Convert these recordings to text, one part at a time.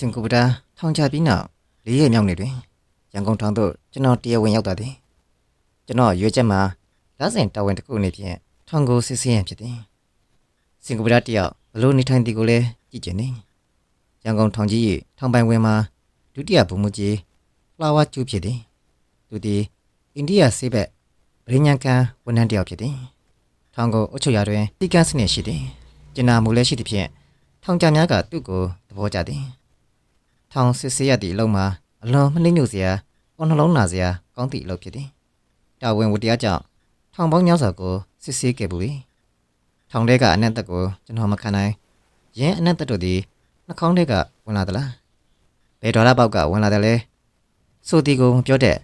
စင်ကူပတာထောင်ချပြီးနောက်လေးရက်မြောက်နေတွင်ရန်ကုန်ထောင်သို့ကျွန်တော်တရားဝင်ရောက်သွားသည်ကျွန်တော်ရွေးချက်မှာလက်စဉ်တာဝန်တစ်ခုအနေဖြင့်ထောင်ကိုစစ်ဆေးရန်ဖြစ်သည်စင်ကူပတာတယောက်ဘလို့နေထိုင်သည်ကိုလည်းကြည့်ကျင်သည်ရန်ကုန်ထောင်ကြီး၏ထောင်ပိုင်ဝင်မှာဒုတိယဗိုလ်မှူးကြီးဖလာဝါကျူးဖြစ်သည်သူသည်အိန္ဒိယဆေးဘက်ဗြိညာကန်ဝန်ထမ်းတစ်ယောက်ဖြစ်သည်ထောင်ကိုအုပ်ချုပ်ရာတွင်တိကန်းစနစ်ရှိသည်ကျင်နာမှုလည်းရှိသဖြင့်ထောင်ကြများကသူ့ကိုသဘောကျသည် ထောင်စစ်ဆေးရသည့်အလုံးမှာအလွန်မနှိမ့်ညွတ်စရာအော်နှလုံးနာစရာကောင်းသည့်အလုပ်ဖြစ်သည်တာဝန်ဝတ္တရားကြောင့်ထောင်ပေါင်းများစွာကိုစစ်ဆေးခဲ့ပူသည်ထောင်ထဲကအနက်သက်ကိုကျွန်တော်မခံနိုင်ရင်းအနက်သက်တို့သည်နှာခေါင်းထဲကဝင်လာသလားဘယ်ဒေါ်လာပေါက်ကဝင်လာတယ်လဲဆိုသည်ကိုမပြောတဲ့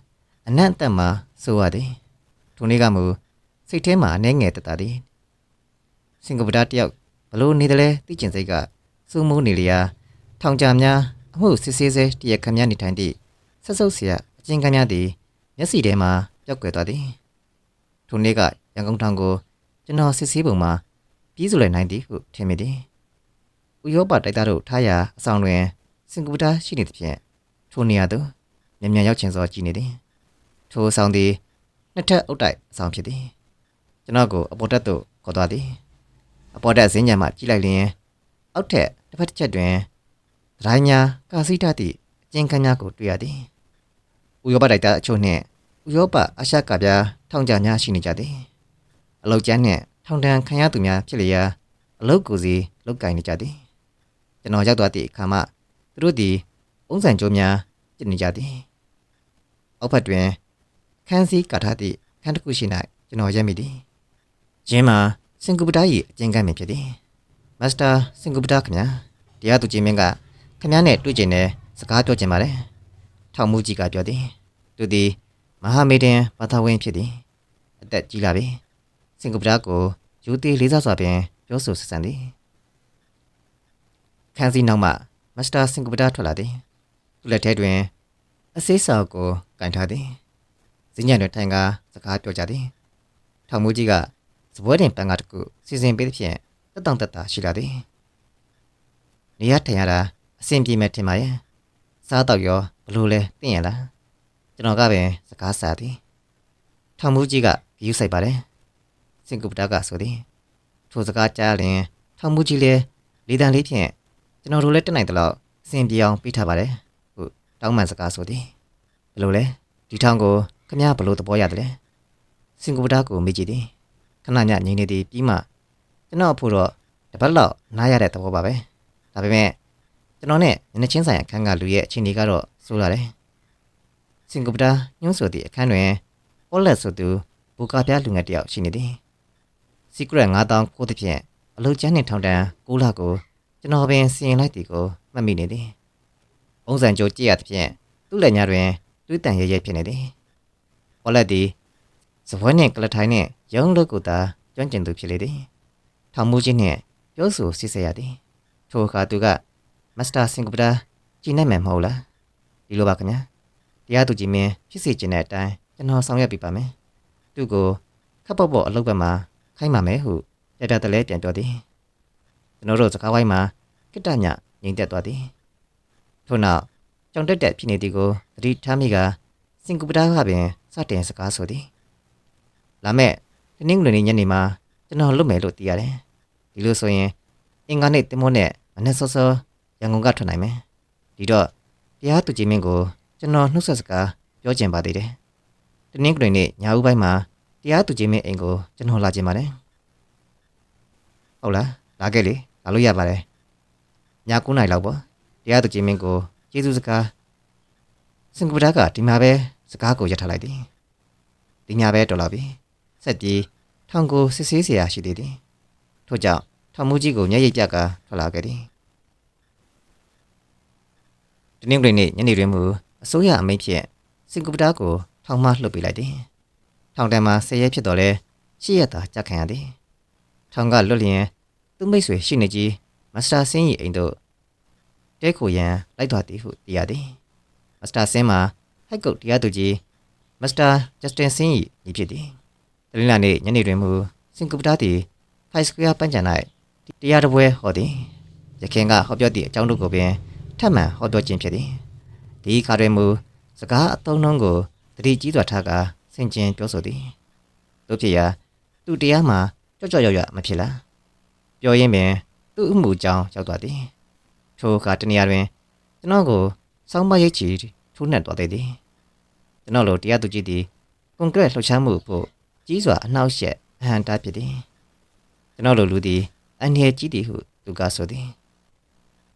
အနက်သက်မှာဆိုရသည်ထိုနေ့ကမူစိတ်ထဲမှာအနေငယ်တတသည်စင်ကာပူသားတယောက်ဘလို့နေတယ်လဲသိကျင်စိတ်ကစူးမိုးနေလျာထောင်ကြများ အမှုစစ်ဆေးဆဲတရားခံများနေထိုင်သည့်ဆက်စုပ်ဆရာအကျဉ်းခံများသည်မျက်စီထဲမှာပျောက်ကွယ်သွားသည်ထိုနေ့ကရန်ကုန်ထောင်ကိုကျွန်တော်စစ်ဆေးပုံမှာပြီးစုလိုက်နိုင်သည်ဟုထင်မိသည်ဥရောပတိုက်သားတို့ထားရာအဆောင်တွင်စင်ကူတာရှိနေသည်ဖြင့်ထိုနေရာသို့မြန်မြန်ရောက်ချင်စွာကြည်နေသည်ထိုအဆောင်သည်နှစ်ထပ်အုပ်တိုက်အဆောင်ဖြစ်သည်ကျွန်တော်ကိုအပေါ်တက်သို့ခေါ်သွားသည်အပေါ်တက်ဇင်းညံမှကြည့်လိုက်လျင်အောက်ထက်တစ်ဖက်တစ်ချက်တွင် ဒရိုင်းညာကာစီတသည့်အကျဉ်းခန်းများကိုတွေ့ရသည်။ဥရောပတိုက်သားအချို့နှင့်ဥရောပအာရှကပြားထောင်ကြများရှိနေကြသည်။အလုတ်ကျန်းနှင့်ထောင်ဒဏ်ခံရသူများဖြစ်လျက်အလုတ်ကိုစီလုတ်ကင်နေကြသည်။ကျွန်တော်ရောက်သွားသည့်အခါမှသူတို့သည်အုံးဆန်ကြိုးများကျစ်နေကြသည်။အောက်ဘက်တွင်ခန်းစည်းကာထားသည့်ခန်းတစ်ခုရှိ၌ကျွန်တော်ရက်မိသည်။ယင်းမှာစင်ကူပတာ၏အကျဉ်းခန်းပင်ဖြစ်သည်။မစ္စတာစင်ကူပတာခင်ဗျာတရားသူကြီးမင်းက ခင်ဗျားနဲ့တွေ့ကျင်တယ်စကားပြောကျင်ပါတယ်ထောင်မှုကြီးကပြောသည်သူသည်မဟာမေဒင်ဘာသာဝင်ဖြစ်သည်အသက်ကြီးလာပြီစင်ကာပူကိုယူသေးလေးစားစွာပင်ပြောဆိုဆက်ဆံသည်ခန်းစီနောက်မှမစ္စတာစင်ကာပူထွက်လာသည်သူလက်ထဲတွင်အသေးစာကိုကင်ထားသည်စညံတွင်ထိုင်ကားစကားပြောကြသည်ထောင်မှုကြီးကစပွဲတင်ပန်းကားတစ်ခုစီစဉ်ပေးသဖြင့်တက်တောင့်တက်တာရှိလာသည်နေရထိုင်ရတာ အဆင်ပြေမဲ့ထင်ပါရဲ့စားတော့ရောဘလို့လဲသိရလားကျွန်တော်ကပင်စကားစာသည်ထောင်မှုကြီးကဂယူးဆိုင်ပါတယ်စင်ကူပတာကဆိုသည်ထိုစကားကြားရင်ထောင်မှုကြီးလည်းလေးတန်လေးဖြင့်ကျွန်တော်တို့လည်းတက်နိုင်တယ်လို့အဆင်ပြေအောင်ပြီးထားပါတယ်ဟုတောင်းပန်စကားဆိုသည်ဘလို့လဲဒီထောင်ကိုခမရဘလို့သဘောရတယ်လဲစင်ကူပတာကိုမေးကြည့်သည်ခဏညငြိမ်နေသည်ပြီးမှကျွန်တော်အဖို့တော့တပတ်လောက်နားရတဲ့သဘောပါပဲဒါပေမဲ့ ကျွန်တော်နဲ့ညနေချင်းဆိုင်အခန်းကလူရဲ့အခြေအနေကတော့ဆိုလာတယ်စင်ကာပူညွှန်းဆိုသည့်အခန်းတွင်အော်လက်ဆိုသူဘူကာပြားလူငယ်တစ်ယောက်ရှိနေသည်စီကရက်9000ကိုတစ်ဖြင့်အလုတ်ကျန်းနှင့်ထောင်တန်း6လကိုကျွန်တော်ပင်စီရင်လိုက်သည်ကိုမှတ်မိနေသည်ပုံစံကြိုကြည့်ရသဖြင့်သူ့လက်ညာတွင်တွေးတန်ရဲရဲဖြစ်နေသည်အော်လက်သည်စပွဲနှင့်ကလထိုင်နှင့်ရုံးလို့ကိုသာကျွမ်းကျင်သူဖြစ်လေသည်ထောင်မှုချင်းနှင့်ပြောဆိုစစ်ဆေးရသည်ထိုအခါသူက မစ္စတာစင်ကာပူကြည်နိုင်မယ်မဟုတ်လားဒီလိုပါခင်ဗျာတရားသူကြီးမင်းဖြစ်စီခြင်းတဲ့အတိုင်းကျွန်တော်ဆောင်ရွက်ပြပါမယ်သူ့ကိုခပ်ပေါ့ပေါ့အလုပ်ဘက်မှာခိုင်းပါမယ်ဟုတက်တက်တလဲပြန်ပြောသည်ကျွန်တော်တို့စကားဝိုင်းမှာကိတ္တညငြိမ်သက်သွားသည်ထို့နောက်ကြောင်တက်တက်ဖြစ်နေသည်ကိုသတိထားမိကစင်ကာပူကပင်စတင်စကားဆိုသည်လာမဲ့တနင်္ဂနွေနေ့ညနေမှာကျွန်တော်လွတ်မယ်လို့သိရတယ်ဒီလိုဆိုရင်အင်္ဂါနေ့တင်မိုးနဲ့မနေ့စောစော ရန်ကုန်ကထွက်နိုင်မယ်ဒီတော့တရားသူကြီးမင်းကိုကျွန်တော်နှုတ်ဆက်စကားပြောချင်ပါသေးတယ်တနင်္ဂနွေနေ့ညဦးပိုင်းမှာတရားသူကြီးမင်းအိမ်ကိုကျွန်တော်လာချင်ပါတယ်ဟုတ်လားလာခဲ့လေလာလို့ရပါတယ်ည9:00နာရီလောက်ပေါ့တရားသူကြီးမင်းကိုကျေးဇူးစကားစင်ကာပူကဒီမှာပဲစကားကိုရထားလိုက်သည်ဒီညပဲတော်လာပြီဆက်ပြီးထောင်ကိုစစ်ဆေးเสียရရှိသေးသည်ထို့ကြောင့်ထောင်မူကြီးကိုမျက်ရည်ပြကထွက်လာခဲ့သည် တနင်္ဂနွေနေ့ညနေတွင်မူအစိုးရအမိန့်ဖြင့်စင်ကာပူကိုထောင်မှလွှတ်ပေးလိုက်သည်ထောင်တန်းမှာဆယ်ရက်ဖြစ်တော်လဲရှစ်ရက်သာကြာခံရသည်ထောင်ကလွတ်လျင်သူ့မိတ်ဆွေရှိနေကြီးမစ္စတာဆင်း၏အိမ်သို့တဲခိုရန်လိုက်သွားသည်ဟုသိရသည်မစ္စတာဆင်းမှာဟိုက်ကုတ်တရားသူကြီးမစ္စတာဂျက်စတင်ဆင်း၏ညီဖြစ်သည်တလင်းလာနေ့ညနေတွင်မူစင်ကာပူသည်ဖိုက်စကွေးပန်းချန်၌တရားတော်ပွဲဟောသည်ရခင်ကဟောပြောသည့်အကြောင်းတို့ကိုပင် ထပ်မံဟောပြောခြင်းဖြစ်သည်ဒီခါတွင်မူစကားအသုံးနှုန်းကိုတတိကြီးစွာထားကဆင်ခြင်ပြောဆိုသည်တို့ဖြစ်ရာသူတရားမှာကြော့ကြော့ရွရွမဖြစ်လားပြောရင်းပင်သူ့အမှုကြောင့်ရောက်သွားသည်ထိုအခါတနေရာတွင်ကျွန်တော်ကိုစောင်းမရိတ်ချီထိုးနှက်သွားသေးသည်ကျွန်တော်လိုတရားသူကြီးသည်ကွန်ကရစ်လှုပ်ရှားမှုဖို့ကြီးစွာအနှောက်အယှက်အဟံတားဖြစ်သည်ကျွန်တော်လိုလူသည်အန်ရကြီးသည်ဟုသူကဆိုသည်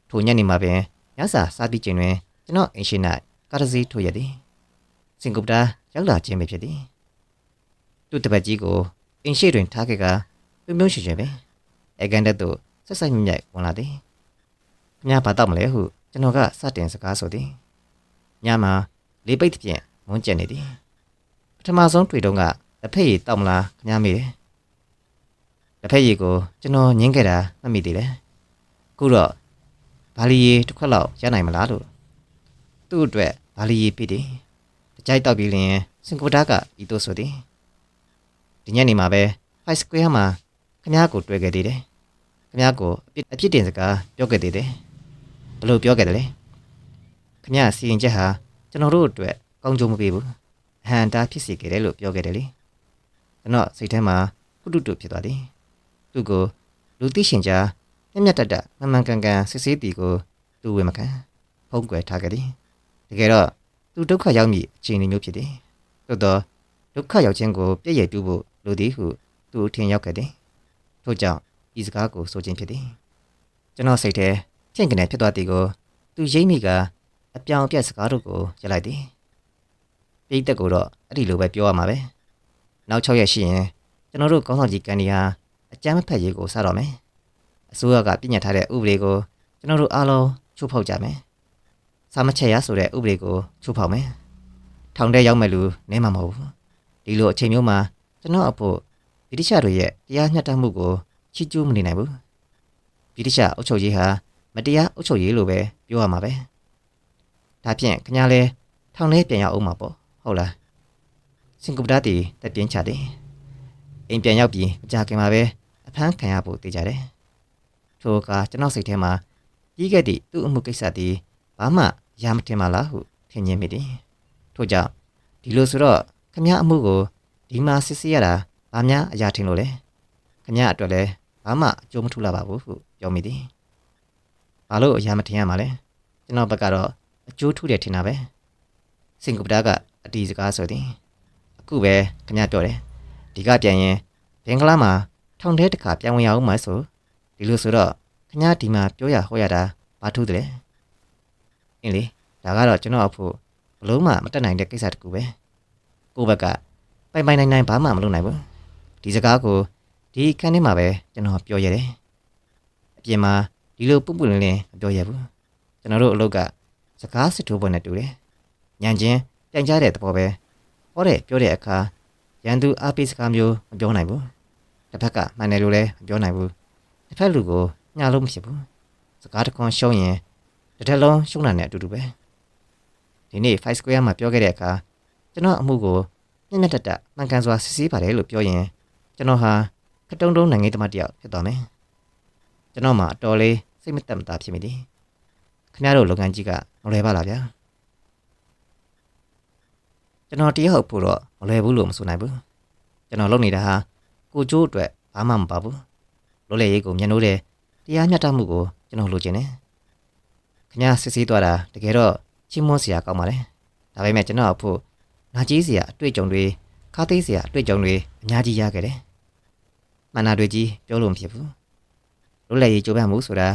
ထိုညနေမှာပင် ညစာစားပြီးချိန်တွင်ကျွန်တော်အင်ရှင်၌ကားတစ်စီးထိုးရသည်စင်ကာပူရောက်လာခြင်းပဲဖြစ်သည်သူ့တပတ်ကြီးကိုအင်ရှိတွင်ထားခဲ့ကပြုံးပြုံးရွှင်ရွှင်ပဲအကန်တက်သို့ဆက်ဆက်မြတ်မြတ်ဝင်လာသည်ခင်ဗျားဘာတော့မလဲဟုကျွန်တော်ကစတင်စကားဆိုသည်ညမှာလေးပိတ်ဖြင့်မွန်းကျက်နေသည်ပထမဆုံးတွေ့တော့ကလက်ဖက်ရည်တောက်မလားခင်ဗျားမေးတယ်လက်ဖက်ရည်ကိုကျွန်တော်ညင်းခဲ့တာမမိသေးလေအခုတော့ ဘာလီရည်တစ်ခွက်လောက်ရနိုင်မလားလို့သူ့အတွက်ဘာလီရည်ပြစ်တယ်တကြိုက်တောက်ပြီးလျင်စင်ကာပူကဤသို့ဆိုသည်ဒီညနေမှာပဲ5 square မှာခင်ဗျားကိုတွေ့ခဲ့သေးတယ်ခင်ဗျားကိုအပြစ်အပြစ်တင်စကားပြောခဲ့သေးတယ်ဘယ်လိုပြောခဲ့တယ်လဲခင်ဗျားစီရင်ချက်ဟာကျွန်တော်တို့အတွက်ကောင်းကျိုးမပေးဘူးအဟံတာဖြစ်စေခဲ့တယ်လို့ပြောခဲ့တယ်လေကျွန်တော်စိတ်ထဲမှာပုတုတုဖြစ်သွားသည်သူ့ကိုလူသိရှင်ကြား မျက်မျက်တတ်တတ်မမှန်ကန်ကန်စစ်ဆေးတီကိုသူ့ဝေမခံဖုံးကွယ်ထားခဲ့သည်တကယ်တော့သူဒုက္ခရောက်မိအခြေအနေမျိုးဖြစ်သည်သို့တော့ဒုက္ခရောက်ခြင်းကိုပြည့်ရည်ပြုဖို့လိုသည်ဟုသူထင်ရောက်ခဲ့သည်ထို့ကြောင့်ဤစကားကိုဆိုခြင်းဖြစ်သည်ကျွန်တော်စိတ်ထဲချင့်ကနေဖြစ်သွားသည်ကိုသူရိမ့်မိကအပြောင်အပြက်စကားတို့ကိုရလိုက်သည်ပိတ်သက်ကိုတော့အဲ့ဒီလိုပဲပြောရမှာပဲနောက်6ရက်ရှိရင်ကျွန်တော်တို့ကောင်းဆောင်ကြီးကန်ဒီဟာအကြမ်းမဖက်ရေးကိုစတော့မယ် အစိုးရကပြညတ်ထားတဲ့ဥပဒေကိုကျွန်တော်တို့အားလုံးချိုးဖောက်ကြမယ်စာမချက်ရဆိုတဲ့ဥပဒေကိုချိုးဖောက်မယ်ထောင်ထဲရောက်မဲ့လူနဲမှာမဟုတ်ဘူးဒီလိုအချိန်မျိုးမှာကျွန်တော်အဖို့ဗြိတိရှတွေရဲ့တရားမျှတမှုကိုချီးကျူးမနေနိုင်ဘူးဗြိတိရှအုပ်ချုပ်ရေးဟာမတရားအုပ်ချုပ်ရေးလိုပဲပြောရမှာပဲဒါဖြင့်ခင်ဗျားလဲထောင်ထဲပြန်ရောက်အောင်မှာပေါ့ဟုတ်လားစင်ကာပူသားတီတက်ပြင်းချတယ်အိမ်ပြန်ရောက်ပြီးမကြခင်မှာပဲအဖမ်းခံရဖို့တေးကြတယ် ထိုအခါကျွန်တော်စိတ်ထဲမှာကြီးခဲ့သည့်သူ့အမှုကိစ္စသည်ဘာမှရမတင်ပါလားဟုထင်ခြင်းမိသည်ထို့ကြောင့်ဒီလိုဆိုတော့ခမည်းအမှုကိုဒီမှာစစ်ဆေးရတာဘာများအရာထင်လို့လဲခမည်းအတွက်လည်းဘာမှအကျိုးမထူလာပါဘူးဟုပြောမိသည်ဘာလို့အရာမထင်ရမှာလဲကျွန်တော်ဘက်ကတော့အကျိုးထူတယ်ထင်တာပဲစင်ကူပဒါကအတီးစကားဆိုသည်အခုပဲခမည်းပြောတယ်ဒီကပြန်ရင်ဘင်္ဂလားမှာထောင်ထဲတစ်ခါပြန်ဝင်ရအောင်မဆို ဒီလိုဆိုတော့ခမ ्या ဒီမှာပြောရဟောရတာဘာထူးတယ်လဲအင်းလေဒါကတော့ကျွန်တော်အဖို့ဘလုံးမှမတက်နိုင်တဲ့ကိစ္စတစ်ခုပဲကိုယ့်ဘက်ကပိုင်ပိုင်နိုင်နိုင်ဘာမှမလုပ်နိုင်ဘူးဒီစကားကိုဒီခန်းထဲမှာပဲကျွန်တော်ပြောရတယ်အပြင်မှာဒီလိုပုပ်ပုလင်းလင်းမပြောရဘူးကျွန်တော်တို့အလုပ်ကစကားစစ်ထိုးပွဲနဲ့တူတယ်ညံချင်းပြန်ကြားတဲ့သဘောပဲဟောတဲ့ပြောတဲ့အခါရန်သူအားပေးစကားမျိုးမပြောနိုင်ဘူးတစ်ဖက်ကမှန်တယ်လို့လည်းမပြောနိုင်ဘူး တစ်ဖက်လူကိုညှာလို့မဖြစ်ဘူးစကားတစ်ခွန်းရှုံးရင်တစ်ထက်လုံးရှုံးတာနဲ့အတူတူပဲဒီနေ့5 square မှာပြောခဲ့တဲ့အခါကျွန်တော်အမှုကိုမျက်မျက်တက်တက်မှန်ကန်စွာစစ်ဆေးပါတယ်လို့ပြောရင်ကျွန်တော်ဟာခတုံးတုံးနိုင်ငံသမားတယောက်ဖြစ်သွားမယ်ကျွန်တော်မှအတော်လေးစိတ်မတက်မသားဖြစ်မိတယ်ခင်ဗျားတို့လုပ်ငန်းကြီးကမလွယ်ပါလားဗျာကျွန်တော်တရားဟုတ်ဖို့တော့မလွယ်ဘူးလို့မဆိုနိုင်ဘူးကျွန်တော်လုပ်နေတာဟာကိုကျိုးအတွက်ဘာမှမပါဘူး လောလေရေးကိုမျက်နှိုးတဲ့တရားမျှတမှုကိုကျွန်တော်လိုချင်တယ်ခင်ဗျားစစ်ဆေးသွားတာတကယ်တော့ချီးမွမ်းစရာကောင်းပါတယ်ဒါပေမဲ့ကျွန်တော်အဖို့နာကြီးစရာအတွေ့အကြုံတွေခါသိစရာအတွေ့အကြုံတွေအများကြီးရခဲ့တယ်မှန်တာတွေကြီးပြောလို့မဖြစ်ဘူးလောလေရေးကြိုးပမ်းမှုဆိုတာ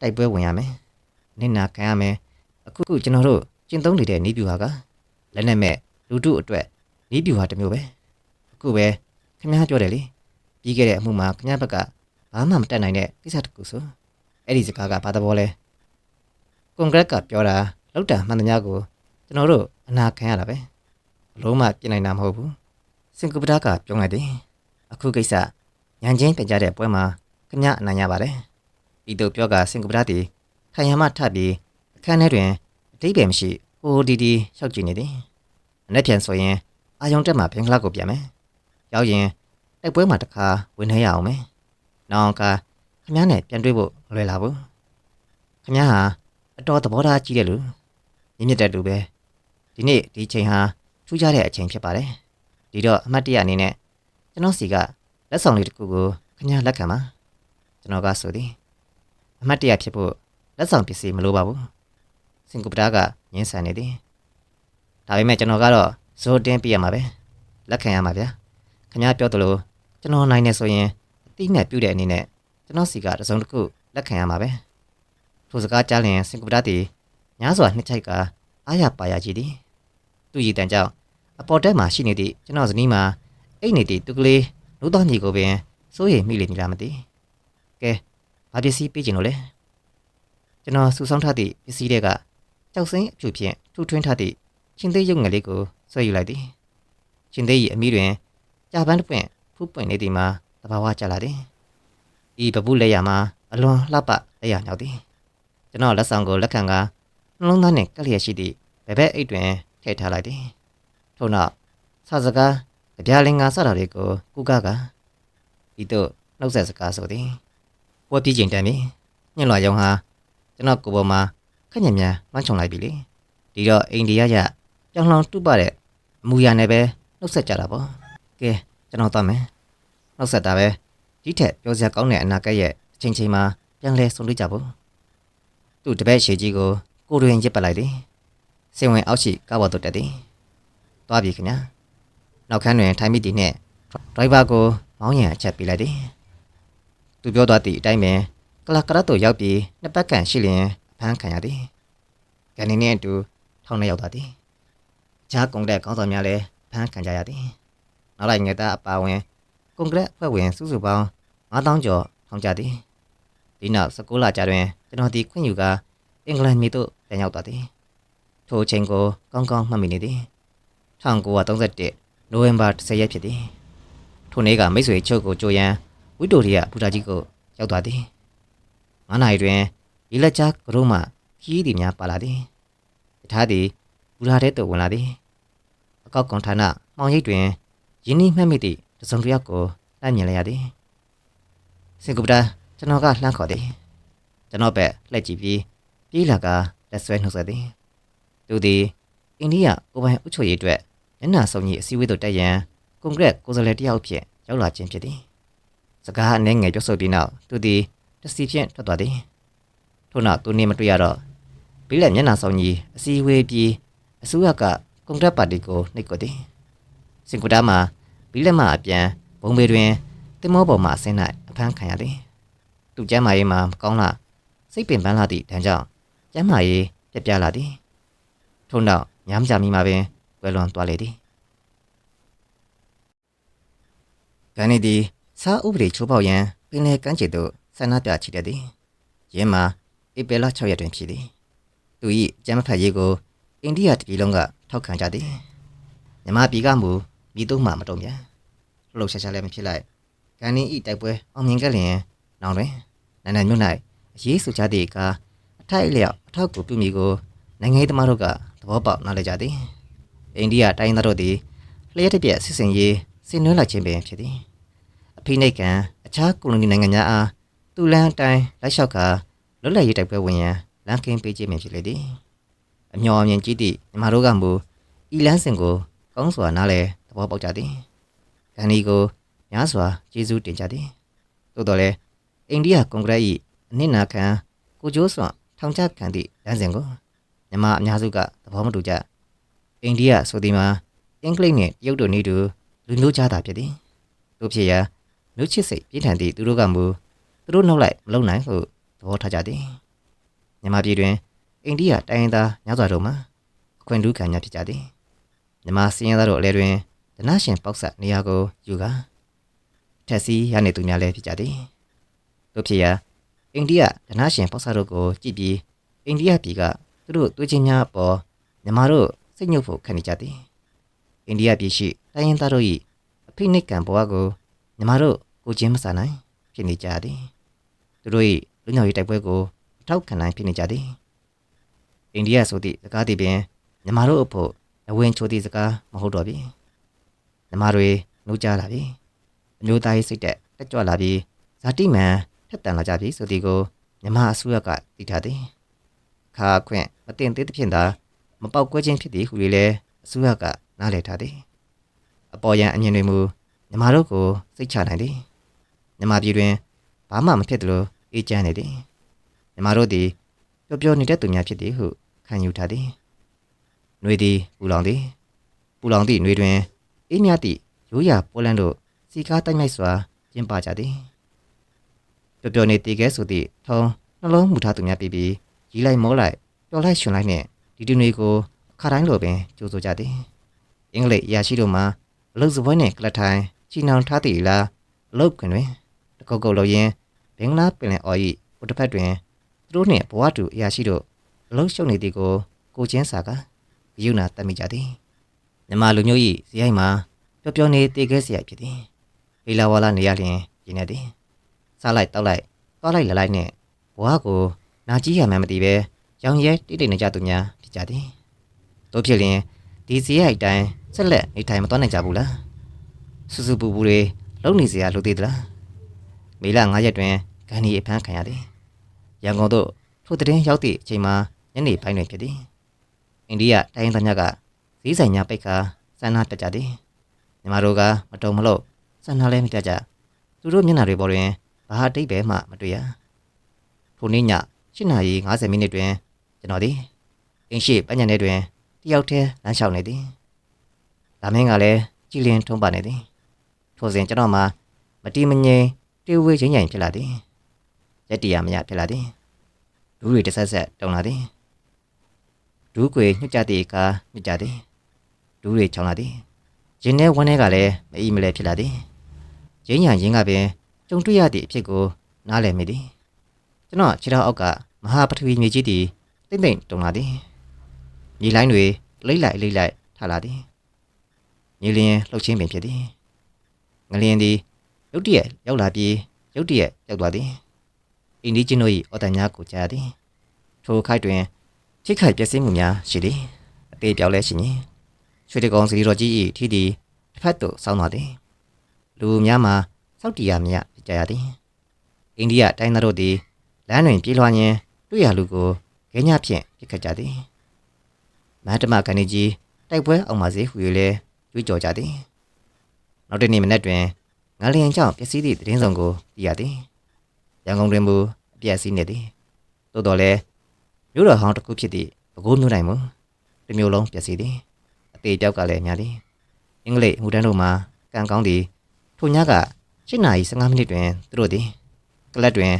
တိုက်ပွဲဝင်ရမယ်နင့်နာခံရမယ်အခုခုကျွန်တော်တို့ကျင့်သုံးနေတဲ့နီးပြူဟာကလက်နဲ့မဲ့လူတို့အတွက်နီးပြူဟာတစ်မျိုးပဲအခုပဲခင်ဗျားပြောတယ်လေပြီးခဲ့တဲ့အမှုမှာခင်ဗျားဘက်က ဘာမှမတက်နိုင်တဲ့ကိစ္စတစ်ခုဆိုအဲ့ဒီစကားကဘာသဘောလဲကွန်ဂရက်ကပြောတာလောက်တာမှန်သမျှကိုကျွန်တော်တို့အနာခံရတာပဲဘလုံးမှပြင်နိုင်တာမဟုတ်ဘူးစင်ကာပူကပြောလိုက်တယ်အခုကိစ္စညံချင်းပြန်ကြတဲ့ပွဲမှာခင်ဗျားအနိုင်ရပါတယ်ဤတို့ပြောကစင်ကာပူတီထိုင်ရမှထပ်ပြီးအခန်းထဲတွင်အတိတ်ပဲမရှိဟိုဒီဒီလျှောက်ကြည့်နေတယ်အနေ့ပြန်ဆိုရင်အာယုံတက်မှာဘင်္ဂလားကိုပြန်မယ်ရောက်ရင်တိုက်ပွဲမှာတစ်ခါဝင်နေရအောင်မယ် နောင်ကခမည်းနဲ့ပြန်တွေ့ဖို့မလွယ်လာဘူးခမည်းဟာအတော်သဘောထားကြီးတယ်လို့မြင့်မြတ်တဲ့လူပဲဒီနေ့ဒီချိန်ဟာထူးခြားတဲ့အချိန်ဖြစ်ပါတယ်ဒီတော့အမှတ်တရအနေနဲ့ကျွန်တော်စီကလက်ဆောင်လေးတစ်ခုကိုခင်ဗျားလက်ခံပါကျွန်တော်ကဆိုသည်အမှတ်တရဖြစ်ဖို့လက်ဆောင်ပစ္စည်းမလိုပါဘူးစင်ကူပတာကငင်းဆန်နေသည်ဒါပေမဲ့ကျွန်တော်ကတော့ဇိုတင်းပြရမှာပဲလက်ခံရမှာဗျာခင်ဗျားပြောသလိုကျွန်တော်နိုင်နေဆိုရင်အ တိနဲ့ပြုတ်တဲ့အနေနဲ့ကျွန်တော်စီကတစ်စုံတစ်ခုလက်ခံရမှာပဲထိုစကားကြားလျင်စင်ကူပတာတီညားစွာနှစ်ချိုက်ကအားရပါရကြီးသည်သူ့ရည်တန်ကြောင့်အပေါ်တက်မှာရှိနေသည့်ကျွန်တော်ဇနီးမှာအိတ်နေသည့်သူကလေးနိုးတော်ညီကိုပင်စိုးရိမ်မိလေမည်လားမသိကဲဘာပစ္စည်းပေးခြင်းလို့လဲကျွန်တော်စူဆောင်းထားသည့်ပစ္စည်းတွေကကြောက်စင်းအဖြူဖြင့်ထူထွင်းထားသည့်ချင်းသေးရုပ်ငယ်လေးကိုဆွဲယူလိုက်သည်ချင်းသေး၏အမိတွင်ကြာပန်းတစ်ပွင့်ဖူးပွင့်နေသည်မှာတ ဘာဝကျလာသည်ဤပပုလက်ရမှာအလွန်လှပလက်ရညောက်သည်ကျွန်တော်လက်ဆောင်ကိုလက်ခံကနှလုံးသားနှင့်ကပ်လျက်ရှိသည့်ဘယ်ဘက်အိတ်တွင်ထည့်ထားလိုက်သည်ထို့နောက်ဆာစကားကြပြလင်္ကာစတာတွေကိုကုကကဤသို့နှုတ်ဆက်စကားဆိုသည်ပွဲပြချင်းတန်ပြီညှင့်လွာရောင်ဟာကျွန်တော်ကိုယ်ပေါ်မှာခက်ညံ့ညံလွှမ်းချုံလိုက်ပြီလေဒီတော့အိန္ဒိယရပြောင်းလောင်တုပတဲ့အမူအရာနဲ့ပဲနှုတ်ဆက်ကြတာပေါ့ကဲကျွန်တော်သွားမယ် နှုတ်ဆက်တာပဲဒီထက်ပြောစရာကောင်းတဲ့အနာဂတ်ရဲ့အချိန်ချင်းမှာပြန်လဲဆုံးတွေ့ကြဖို့သူ့တပည့်ရှေကြီးကိုကိုတွင်ရစ်ပလိုက်သည်စင်ဝင်အောက်ရှိကားပေါ်သို့တက်သည်သွားပြီခင်ဗျာနောက်ခန်းတွင်ထိုင်မိသည်နှင့်ဒရိုက်ဘာကိုမောင်းရန်အချက်ပေးလိုက်သည်သူပြောသွားသည့်အတိုင်းပင်ကလကရတ်သို့ရောက်ပြီးနှစ်ပတ်ကန်ရှိလျင်အဖမ်းခံရသည်ကန်နီနှင့်အတူထောင်ထဲရောက်သွားသည်အခြားကုန်တဲ့ကောင်းဆောင်များလည်းဖမ်းခံကြရသည်နောက်လိုက်ငယ်သားအပါဝင် ကွန်ကရစ်ဖွဲ့ဝင်စုစုပေါင်း9000ကျော်ထောင်ကြသည်ဒီနောက်16လကြာတွင်ကျွန်တော်ဒီခွင့်ယူကာအင်္ဂလန်မြေသို့ပြန်ရောက်သွားသည်ထိုအချိန်ကိုကောင်းကောင်းမှတ်မိနေသည်1931နိုဝင်ဘာ10ရက်ဖြစ်သည်ထိုနေ့ကမိတ်ဆွေချုပ်ကိုကြိုရန်ဝီတိုရီယာဘူတာကြီးကိုရောက်သွားသည်9နာရီတွင်ရေလက်ကြားကရုံးမှခီးသည်များပါလာသည်တထားသည်ဘူတာထဲသို့ဝင်လာသည်အကောက်ကွန်ဌာနမှောင်ရိပ်တွင်ယင်းနှိမှတ်မိသည့် တစုံတစ်ယောက်ကိုလှမ်းမြင်လိုက်ရသည်စင်ကူပတာကျွန်တော်ကလှမ်းခေါ်သည်ကျွန်တော်ပဲလှည့်ကြည့်ပြီးပြေးလာကလက်ဆွဲနှုတ်ဆက်သည်သူသည်အိန္ဒိယကိုပိုင်ဥချုပ်ရေးအတွက်ညနာဆောင်ကြီးအစည်းအဝေးသို့တက်ရန်ကွန်ဂရက်ကိုယ်စားလှယ်တယောက်ဖြင့်ရောက်လာခြင်းဖြစ်သည်စကားအနှဲငယ်ပြောဆိုပြီးနောက်သူသည်တစီဖြင့်ထွက်သွားသည်ထို့နောက်သူနေမတွေ့ရတော့ဘီလက်မျက်နှာဆောင်ကြီးအစည်းအဝေးပြီးအစိုးရကကွန်ဂရက်ပါတီကိုနှိပ်ကွက်သည်စင်ကူတာမှာ ဘီလက်မှအပြန်ဘုံဘေတွင်တင်မောပေါ်မှအစင်း၌အဖမ်းခံရသည်သူကျမ်းမာရေးမှာမကောင်းလားစိတ်ပင်ပန်းလာသည့်တန်းကြောင့်ကျမ်းမာရေးပြက်ပြားလာသည်ထို့နောက်ညမ်းကြမီမှာပင်ကွယ်လွန်သွားလေသည်ဂန်နီဒီစားဥပဒေချိုးဖောက်ရန်ပင်လယ်ကမ်းခြေသို့ဆန္ဒပြချီတက်သည်ယင်းမှာဧပြီလ6ရက်တွင်ဖြစ်သည်သူ၏ကျမ်းမဖတ်ရေးကိုအိန္ဒိယတပြည်လုံးကထောက်ခံကြသည်မြမပြည်ကမူ မိသုံးမှမတုံ့ပြန်လှုပ်ရှားရှားလည်းမဖြစ်လိုက်ဂန်နီ၏တိုက်ပွဲအောင်မြင်ခဲ့လျင်နောင်တွင်နန္ဒမြို့၌အရေးဆိုကြသည့်အခါအထိုက်အလျောက်အထောက်အကူပြုမိကိုနိုင်ငံရေးသမားတို့ကသဘောပေါက်နားလည်ကြသည်အိန္ဒိယတိုင်းသားတို့သည်လျှက်တစ်ပြက်စစ်စင်ရေးဆင်နွှဲလိုက်ခြင်းပင်ဖြစ်သည်အဖိနှိတ်ကန်အခြားကိုလိုနီနိုင်ငံများအားတူလန်းအတိုင်းလိုက်လျှောက်ကလွတ်လပ်ရေးတိုက်ပွဲဝင်ရန်လမ်းကင်းပေးခြင်းပင်ဖြစ်လေသည်အမျော်အမြင်ကြီးသည့်ညီမတို့ကမူဤလန်းစင်ကိုကောင်းစွာနားလည်သ ဘောပေါက်ကြသည်ဂန္ဒီကိုများစွာကျေးဇူးတင်ကြသည်သို့တော်လည်းအိန္ဒိယကွန်ဂရက်၏အနစ်နာခံကိုကျိုးစွာထောင်ချခံသည့်လမ်းစဉ်ကိုမြမအများစုကသဘောမတူကြအိန္ဒိယဆိုသည်မှာအင်္ဂလိပ်နှင့်တရုတ်တို့နည်းတူလူမျိုးကြားတာဖြစ်သည်တို့ဖြစ်ရာနှုတ်ချစ်စိတ်ပြင်းထန်သည့်သူတို့ကမူသူတို့နောက်လိုက်မလုံနိုင်ဟုသဘောထားကြသည်မြန်မာပြည်တွင်အိန္ဒိယတိုင်းရင်းသားများစွာတို့မှာအခွင့်ထူးခံများဖြစ်ကြသည်မြန်မာစည်ရင်သားတို့အလဲတွင် ဒနရှင်ပေါက်ဆက်နေရာကိုယူကာထက်စီရနေသူများလည်းဖြစ်ကြသည်တို့ဖြစ်ရာအိန္ဒိယဒနရှင်ပေါက်ဆက်တို့ကိုကြည့်ပြီးအိန္ဒိယပြည်ကသူတို့တွေ့ချင်းများအပေါ်မြန်မာတို့စိတ်ညှို့ဖို့ခံနေကြသည်အိန္ဒိယပြည်ရှိတိုင်းရင်းသားတို့၏အဖိနှိတ်ကံဘဝကိုမြန်မာတို့ကိုချင်းမဆနိုင်ဖြစ်နေကြသည်သူတို့၏လူညောင်ရေးတိုက်ပွဲကိုအထောက်ခံနိုင်ဖြစ်နေကြသည်အိန္ဒိယဆိုသည့်စကားသည်ပင်မြန်မာတို့အဖို့အဝင်ချိုသည့်စကားမဟုတ်တော့ပြီ မြမတွေနှုတ်ကြလာပြီအမျိုးသားရေးစိတ်တက်တက်ကြွလာပြီးဇာတိမန်ထက်တန်လာကြပြီဆိုသည်ကိုမြမအစိုးရကသိထားသည်ခါခွင့်မတင်သေးသဖြင့်သာမပေါက်ကွဲခြင်းဖြစ်သည်ဟုလေလည်းအစိုးရကနားလည်ထားသည်အပေါ်ယံအမြင်တွေမူမြမတို့ကိုစိတ်ချနိုင်သည်မြမပြည်တွင်ဘာမှမဖြစ်သလိုအေးချမ်းနေသည်မြမတို့သည်ပျော်ပျော်နေတဲ့သူများဖြစ်သည်ဟုခံယူထားသည်နှွေသည်ပူလောင်သည်ပူလောင်သည့်နှွေတွင် အေးမြသည့်ရိုးရာပွဲလန်းတို့စီကားတိုက်မြိုက်စွာကျင်းပကြသည်ပျော်ပျော်နေတည်ကဲဆိုသည့်ထုံနှလုံးမူထားသူများပြီးပြီးရီလိုက်မောလိုက်ပျော်လိုက်ရှင်လိုက်နှင့်ဒီတူတွေကိုအခါတိုင်းလိုပင်ကြိုးဆိုကြသည်အင်္ဂလိပ်အရာရှိတို့မှာအလုတ်စပွဲနှင့်ကလထိုင်ချီနှောင်ထားသည်လားအလုတ်ခွင်တွင်တကုတ်ကုတ်လို့ရင်ဘင်္ဂလားပင်လယ်အော်၏ဟိုတစ်ဖက်တွင်သူတို့နှင့်ဘဝတူအရာရှိတို့အလုတ်ရှုပ်နေသည်ကိုကိုချင်းစာကယူနာတတ်မိကြသည် မြမလူမျိုး၏ဇယိုက်မှာပျော်ပျော်နေတည်ခဲစရာဖြစ်သည်ဝေလာဝါလာနေရလျင်ရင်းနေသည်စားလိုက်တောက်လိုက်သွားလိုက်လာလိုက်နှင့်ဘဝကိုနာကြီးရမှန်းမသိပဲရောင်ရဲတိတ်တိတ်နေကြသူများဖြစ်ကြသည်တို့ဖြစ်လျင်ဒီဇယိုက်တိုင်းဆက်လက်နေထိုင်မသွားနိုင်ကြဘူးလားစူစူပူပူတွေလုံနေစရာလိုသေးသလားမေလ9ရက်တွင်ဂန်ဒီအဖမ်းခံရသည်ရန်ကုန်သို့ထိုတဲ့ရောက်သည့်အချိန်မှာညနေပိုင်းတွင်ဖြစ်သည်အိန္ဒိယတိုင်းသားများက ဈေးဆိုင်များပိတ်ကာစန္နာတက်ကြသည်ညီမတို့ကမတုံမလို့စန္နာလည်းမတက်ကြသူတို့မျက်နှာတွေပေါ်တွင်ဘာအတိတ်ပဲမှမတွေ့ရထိုနေ့ည7နာရီ50မိနစ်တွင်ကျွန်တော်သည်အင်းရှိပညာနယ်တွင်တယောက်တည်းလမ်းလျှောက်နေသည်ဒါမင်းကလည်းကြည်လင်ထုံးပါနေသည်ထိုစဉ်ကျွန်တော်မှာမတီးမငြိမ်တေးဝေးချင်းရင်ဖြစ်လာသည်ရက်တီရမရဖြစ်လာသည်ဒူးတွေတစ်ဆက်ဆက်တုံလာသည်ဒူးကွေညှစ်ကြသည့်အခါညှစ်ကြသည် ဒူးတွေချောင်းလာသည်ဂျင်းနဲ့ဝမ်းထဲကလည်းမအီမလဲဖြစ်လာသည်ရင်းရရင်းကပင်ကြုံတွေ့ရသည့်အဖြစ်ကိုနားလည်မိသည်ကျွန်တော်ခြေထောက်အောက်ကမဟာပထဝီမြေကြီးသည်တိမ့်တိမ့်တုံလာသည်မြေလိုင်းတွေလိမ့်လိုက်လိမ့်လိုက်ထလာသည်မြေလျင်လှုပ်ချင်းပင်ဖြစ်သည်ငလျင်သည်ရုတ်တရက်ရောက်လာပြီးရုတ်တရက်ရောက်သွားသည်အိန္ဒိချင်းတို့၏အော်တန်များကိုကြားသည်ထိုခိုက်တွင်ချိတ်ခိုက်ပျက်စီးမှုများရှိသည်အသေးပြောင်းလဲရှိရင် ရွှေတကုံစီတော်ကြီး၏ထီသည်တစ်ဖက်သို့ဆောင်းသွားသည်လူများမှာစောက်တီရမြဖြစ်ကြရသည်အိန္ဒိယတိုင်းသားတို့သည်လမ်းတွင်ပြေးလွှားရင်းတွေ့ရလူကိုခဲညဖြင့်ပြစ်ခတ်ကြသည်မဟာတမကနေကြီးတိုက်ပွဲအောင်ပါစေဟု၍လည်းကြွေးကြော်ကြသည်နောက်တစ်နေ့မနက်တွင်ငလျင်ကြောင့်ပျက်စီးသည့်သတင်းဆောင်ကိုသိရသည်ရန်ကုန်တွင်မူအပြည့်အစည်းနေသည်သို့တော်လည်းမြို့တော်ဟောင်းတစ်ခုဖြစ်သည့်ပဲခူးမြို့တိုင်းမူတစ်မျိုးလုံးပျက်စီးသည် အသေးပြောက်ကလည်းများသည်အင်္ဂလိပ်ဟူတန်းတို့မှာကံကောင်းသည်ထိုညက7နာရီ15မိနစ်တွင်သူတို့သည်ကလပ်တွင်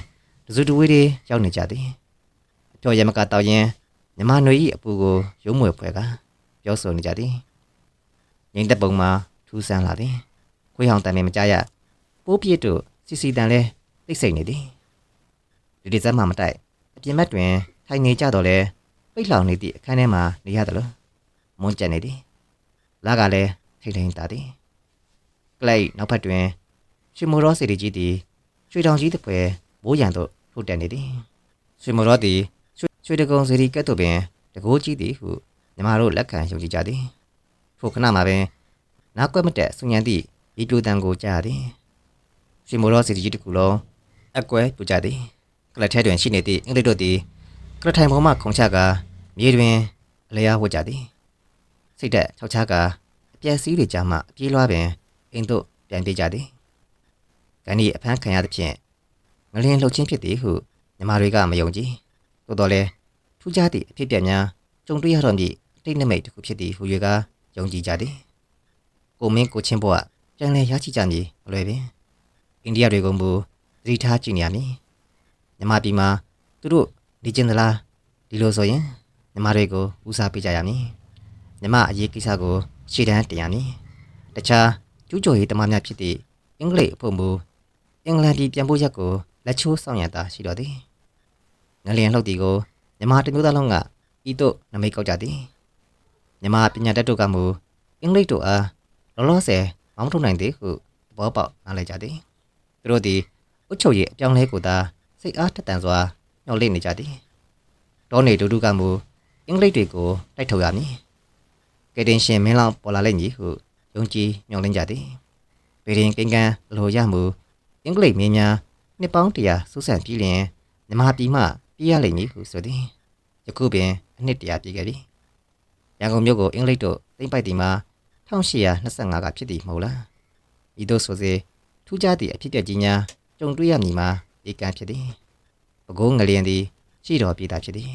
တစုတဝေးတွေရောက်နေကြသည်အပြော်ရမကတောက်ရင်မြမနွေ၏အပူကိုရုံးမွေဖွဲကပြောဆိုနေကြသည်ငိမ့်သက်ပုံမှာထူးဆန်းလာသည်ခွေးဟောင်တန်နေမကြရပိုးပြစ်တို့စီစီတန်လဲသိစိတ်နေသည်ဒီဒီဇက်မှမတိုက်အပြင်ဘက်တွင်ထိုင်နေကြတော့လဲပိတ်လောင်နေသည့်အခန်းထဲမှာနေရတယ်လို့မွန်းကျက်နေသည် လာကလည်းထိတ်ထိန်တာသည်ကလိုက်နောက်ဘက်တွင်ရွှေမိုရောစီရီကြီးသည်ရွှေတောင်ကြီးတစ်ပွဲမိုးရံသို့ထိုးတက်နေသည်ရွှေမိုရောသည်ရွှေရွှေတကုံစီရီကဲ့သို့ပင်တကိုးကြီးသည်ဟုညီမတို့လက်ခံယုံကြည်ကြသည်ထိုခဏမှာပင်နားကွက်မတက်ဆူညံသည့်ရေပြိုတံကိုကြားသည်ရွှေမိုရောစီရီကြီးတစ်ခုလုံးအကွဲပြကြသည်ကလတ်ထဲတွင်ရှိနေသည့်အင်္ဂလိပ်တို့သည်ကလတ်ထိုင်ပေါ်မှခုံချကာမြေတွင်အလျားဝတ်ကြသည် စိတ်သက်ခြောက်ချားကာအပြက်စီးတွေကြားမှအပြေးလွှားပင်အိမ်သို့ပြန်ပြေးကြသည်ဂန်ဒီအဖမ်းခံရသဖြင့်ငလျင်လှုပ်ခြင်းဖြစ်သည်ဟုညီမတွေကမယုံကြည်သို့တော်လည်းထူးခြားသည့်အဖြစ်အပျက်များကြုံတွေ့ရတော့မည်အတိတ်နမိတ်တစ်ခုဖြစ်သည်ဟု၍ကယုံကြည်ကြသည်ကိုမင်းကိုချင်းဘွားပြန်လည်ရရှိကြမည်မလွယ်ပင်အိန္ဒိယတွေကမူသတိထားကြည့်နေရမည်ညီမပြည်မှာသူတို့နေကျင်သလားဒီလိုဆိုရင်ညီမတွေကိုဦးစားပေးကြရမည် ညီမအရေးကိစ္စကိုရှေ့တန်းတင်ရမည်တခြားကျူးကျော်ရေးတမများဖြစ်သည့်အင်္ဂလိပ်အဖို့မူအင်္ဂလန်ပြည်ပြန်ဖို့ရက်ကိုလက်ချိုးဆောင်ရတာရှိတော်သည်ငလျင်လှုပ်သည်ကိုညီမတစ်မျိုးသားလုံးကဤသို့နမိတ်ကောက်ကြသည်ညီမပညာတတ်တို့ကမူအင်္ဂလိပ်တို့အားလောလောဆယ်မောင်းထုတ်နိုင်သည်ဟုသဘောပေါက်နားလည်ကြသည်သူတို့သည်အုတ်ချုပ်ရဲ့အပြောင်းလဲကိုသာစိတ်အားထက်သန်စွာညှော်လင့်နေကြသည်တောနေဒူဒူကမူအင်္ဂလိပ်တွေကိုတိုက်ထုတ်ရမည် ကယ်တင်ရှင်မင်းလောင်ပေါ်လာလိမ့်မည်ဟုယုံကြည်မျှော်လင့်ကြသည်ပေရင်ကိန်းကန်အလိုရမှုအင်္ဂလိပ်မင်းများနှစ်ပေါင်းတရာစူးစမ်းပြီးလျင်မြမပြည်မှပြည်ရလိမ့်မည်ဟုဆိုသည်ယခုပင်အနှစ်တရာပြည့်ခဲ့ပြီရန်ကုန်မြို့ကိုအင်္ဂလိပ်တို့သိမ့်ပိုက်တီမှာ1825ကဖြစ်သည်မဟုတ်လားဤသို့ဆိုစေထူးခြားသည့်အဖြစ်အပျက်ကြီးများကြုံတွေ့ရမည်မှာဧကန်ဖြစ်သည်ပဲခူးငလျင်သည်ရှိတော်ပြည်သားဖြစ်သည်